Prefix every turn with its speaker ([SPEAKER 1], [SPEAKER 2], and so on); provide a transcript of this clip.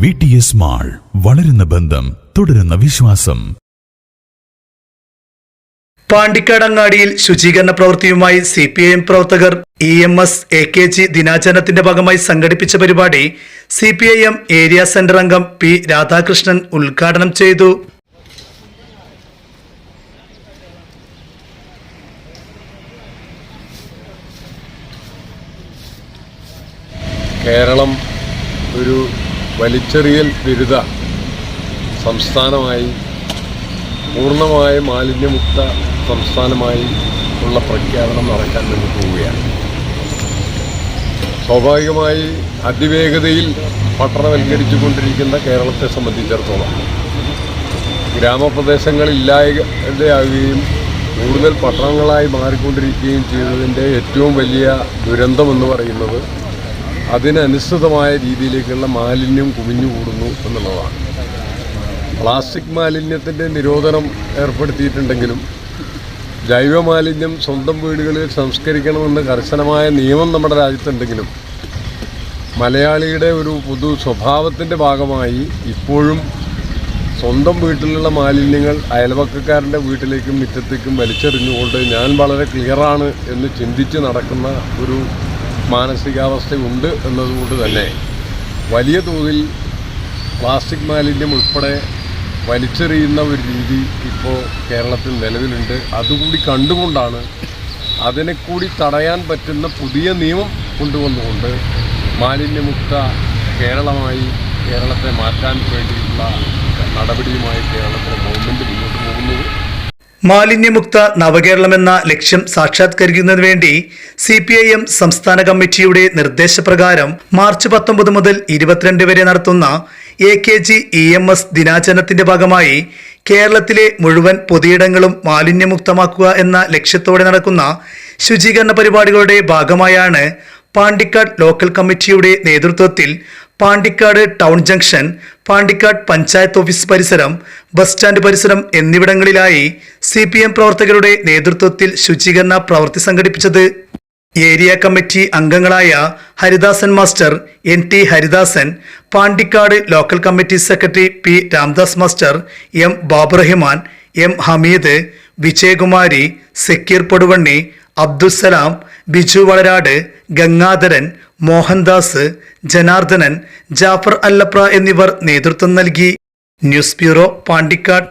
[SPEAKER 1] V T S mall വളരുന്ന ബന്ധം തുടരുന്ന വിശ്വാസം.
[SPEAKER 2] പാണ്ടിക്കാടങ്ങാടിയിൽ ശുചീകരണ പ്രവൃത്തിയുമായി സി പി ഐ എം പ്രവർത്തകർ E M S A K G ദിനാചരണത്തിന്റെ ഭാഗമായി സംഘടിപ്പിച്ച പരിപാടി C P I M area centre അംഗം പി രാധാകൃഷ്ണൻ ഉദ്ഘാടനം ചെയ്തു.
[SPEAKER 3] കേരളം ഒരു വലിച്ചെറിയൽ ബിരുദ സംസ്ഥാനമായി പൂർണമായ മാലിന്യമുക്ത സംസ്ഥാനമായി ഉള്ള പ്രഖ്യാപനം നടക്കാൻ വേണ്ടി പോവുകയാണ്. സ്വാഭാവികമായി അതിവേഗതയിൽ പട്ടണവൽക്കരിച്ചു കൊണ്ടിരിക്കുന്ന കേരളത്തെ സംബന്ധിച്ചിടത്തോളം ഗ്രാമപ്രദേശങ്ങളില്ലാതെയാകുകയും കൂടുതൽ പട്ടണങ്ങളായി മാറിക്കൊണ്ടിരിക്കുകയും ചെയ്തതിന്റെ ഏറ്റവും വലിയ ദുരന്തമെന്ന് പറയുന്നത് അതിനനുസൃതമായ രീതിയിലേക്കുള്ള മാലിന്യം കുമിഞ്ഞുകൂടുന്നു എന്നുള്ളതാണ്. പ്ലാസ്റ്റിക് മാലിന്യത്തിന്റെ നിരോധനം ഏർപ്പെടുത്തിയിട്ടുണ്ടെങ്കിലും ജൈവമാലിന്യം സ്വന്തം വീടുകളിൽ സംസ്കരിക്കണമെന്ന് കർശനമായ നിയമം നമ്മുടെ രാജ്യത്തുണ്ടെങ്കിലും മലയാളിയുടെ ഒരു പൊതു സ്വഭാവത്തിന്റെ ഭാഗമായി ഇപ്പോഴും സ്വന്തം വീട്ടിലുള്ള മാലിന്യങ്ങൾ അയൽവക്കക്കാരന്റെ വീട്ടിലേക്കും മുറ്റത്തേക്കും വലിച്ചെറിഞ്ഞുകൊണ്ട് ഞാൻ വളരെ ക്ലിയറാണ് എന്ന് ചിന്തിച്ച് നടക്കുന്ന ഒരു മാനസികാവസ്ഥയുണ്ട് എന്നതുകൊണ്ട് തന്നെ വലിയ തോതിൽ പ്ലാസ്റ്റിക് മാലിന്യം ഉൾപ്പെടെ വലിച്ചെറിയുന്ന ഒരു രീതി ഇപ്പോൾ കേരളത്തിൽ നിലവിലുണ്ട്. അതുകൂടി കണ്ടുകൊണ്ടാണ് അതിനെ കൂടി തടയാൻ പറ്റുന്ന പുതിയ നിയമം കൊണ്ടുവന്നുകൊണ്ട് മാലിന്യമുക്ത കേരളമായി കേരളത്തെ മാറ്റാൻ വേണ്ടിയിട്ടുള്ള നടപടിയുമായി കേരളത്തിലെ ഗവൺമെന്റ് മുന്നോട്ട് പോകുന്നത്.
[SPEAKER 2] മാലിന്യമുക്ത നവകേരളമെന്ന ലക്ഷ്യം സാക്ഷാത്കരിക്കുന്നതിന് വേണ്ടി സി പി ഐ എം സംസ്ഥാന കമ്മിറ്റിയുടെ നിർദ്ദേശപ്രകാരം മാർച്ച് പത്തൊമ്പത് മുതൽ ഇരുപത്തിരണ്ട് വരെ നടത്തുന്ന A K G E M S ദിനാചരണത്തിന്റെ ഭാഗമായി കേരളത്തിലെ മുഴുവൻ പൊതുയിടങ്ങളും മാലിന്യമുക്തമാക്കുക എന്ന ലക്ഷ്യത്തോടെ നടക്കുന്ന ശുചീകരണ പരിപാടികളുടെ ഭാഗമായാണ് പാണ്ടിക്കാട് ലോക്കൽ കമ്മിറ്റിയുടെ നേതൃത്വത്തിൽ Pandikkad town junction Pandikkad panchayat office പരിസരം ബസ് സ്റ്റാൻഡ് പരിസരം എന്നിവിടങ്ങളിലായി സി പി എം പ്രവർത്തകരുടെ നേതൃത്വത്തിൽ ശുചീകരണ പ്രവൃത്തി സംഘടിപ്പിച്ചത്. ഏരിയ കമ്മിറ്റി അംഗങ്ങളായ Haridasan master N T Haridasan Pandikkad local committee secretary P Ramdas master M Baburahiman M Hameed Vijayakumari Zakir Poduvanni Abdussalam Biju Valarad Gangadharan Mohandas Janardhanan Jafar Allapra എന്നിവർ നേതൃത്വം നൽകി. News bureau Pandikkad.